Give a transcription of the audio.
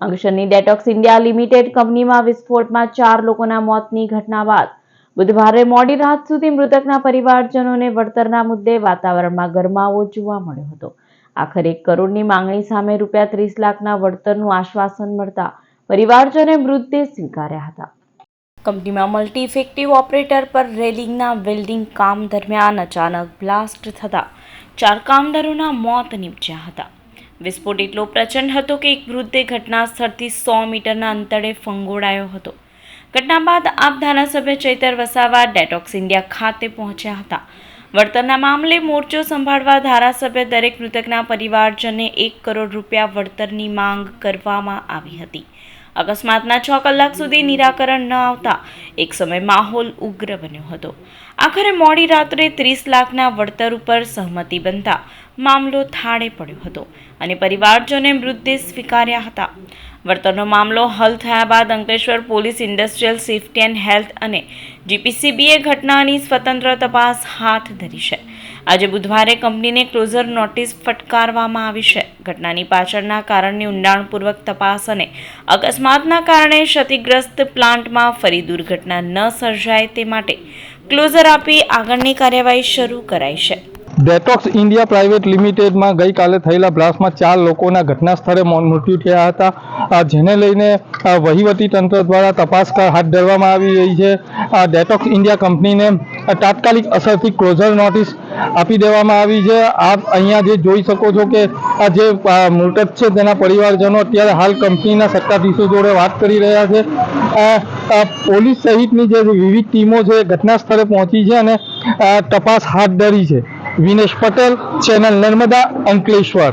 અંકલેશ્વરની detox India limited કંપનીમાં વિસ્ફોટમાં ચાર લોકોના મોતની ઘટના બાદ બુધવારે મોડી રાત સુધી મૃતકના પરિવારજનોને વળતરના મુદ્દે વાતાવરણમાં ગરમાવો જોવા મળ્યો હતો. આખરે એક કરોડની માંગણી સામે રૂપિયા ત્રીસ લાખના વળતરનું આશ્વાસન મળતા પરિવારજને મૃતદેહ સ્વીકાર્યા હતા. કંપનીમાં મલ્ટી ઇફેક્ટિવ ઓપરેટર પર રેલિંગના વેલ્ડિંગ કામ દરમિયાન અચાનક બ્લાસ્ટ થતાં ચાર કામદારોના મોત નીપજ્યા હતા. વિસ્ફોટ એટલો પ્રચંડ હતો કે એક વૃદ્ધે ઘટના સ્થળથી સો મીટરના અંતરે ફંગોળાયો હતો. ઘટના બાદ આપ ધારાસભ્ય ચૈતર વસાવા ડેટોક્સ ઇન્ડિયા ખાતે પહોંચ્યા હતા. વળતરના મામલે મોરચો સંભાળવા ધારાસભ્ય દરેક મૃતકના પરિવારજને એક કરોડ રૂપિયા વળતરની માંગ કરવામાં આવી હતી. અકસ્માતના છ કલાક સુધી નિરાકરણ ન આવતા એક સમય માહોલ ઉગ્ર બન્યો હતો. આખરે મોડી રાત્રે ત્રીસ લાખના વળતર ઉપર સહમતિ બનતા મામલો થાળે પડ્યો હતો અને પરિવારજોને મૃતદેહ સ્વીકાર્યા હતા. વળતરનો મામલો હલ થયા બાદ Ankleshwar police industrial safety and health અને જીપીસીબીએ ઘટનાની સ્વતંત્ર તપાસ હાથ ધરી છે. આજે બુધવારે કંપનીને ક્લોઝર નોટિસ ફટકારવામાં આવી છે. ઘટનાની પાછળના કારણની ઊંડાણપૂર્વક તપાસ અને અકસ્માતના કારણે ક્ષતિગ્રસ્ત પ્લાન્ટમાં ફરી દુર્ઘટના ન સર્જાય તે માટે ક્લોઝર આપી આગળની કાર્યવાહી શરૂ કરાઈ છે. ડેટોક્સ ઇન્ડિયા પ્રાઇવેટ લિમિટેડમાં ગઈકાલે થયેલા બ્લાસ્ટમાં ચાર લોકોના ઘટના સ્થળે મોત મૃત્યુ થયા હતા. જેને લઈને વહીવટી તંત્ર દ્વારા તપાસ હાથ ધરવામાં આવી રહી છે. ડેટોક્સ ઇન્ડિયા કંપનીને તાત્કાલિક અસરથી ક્લોઝર નોટિસ આપી દેવામાં આવી છે. આપ અહીંયા જે જોઈ શકો છો કે, આ જે મૃતક છે તેના પરિવારજનો અત્યારે હાલ કંપનીના સત્તાધીશો જોડે વાત કરી રહ્યા છે. પોલીસ સહિતની જે વિવિધ ટીમો છે ઘટના સ્થળે પહોંચી છે અને તપાસ હાથ ધરી છે. વિનેશ પટેલ, ચેનલ નર્મદા, અંકલેશ્વર.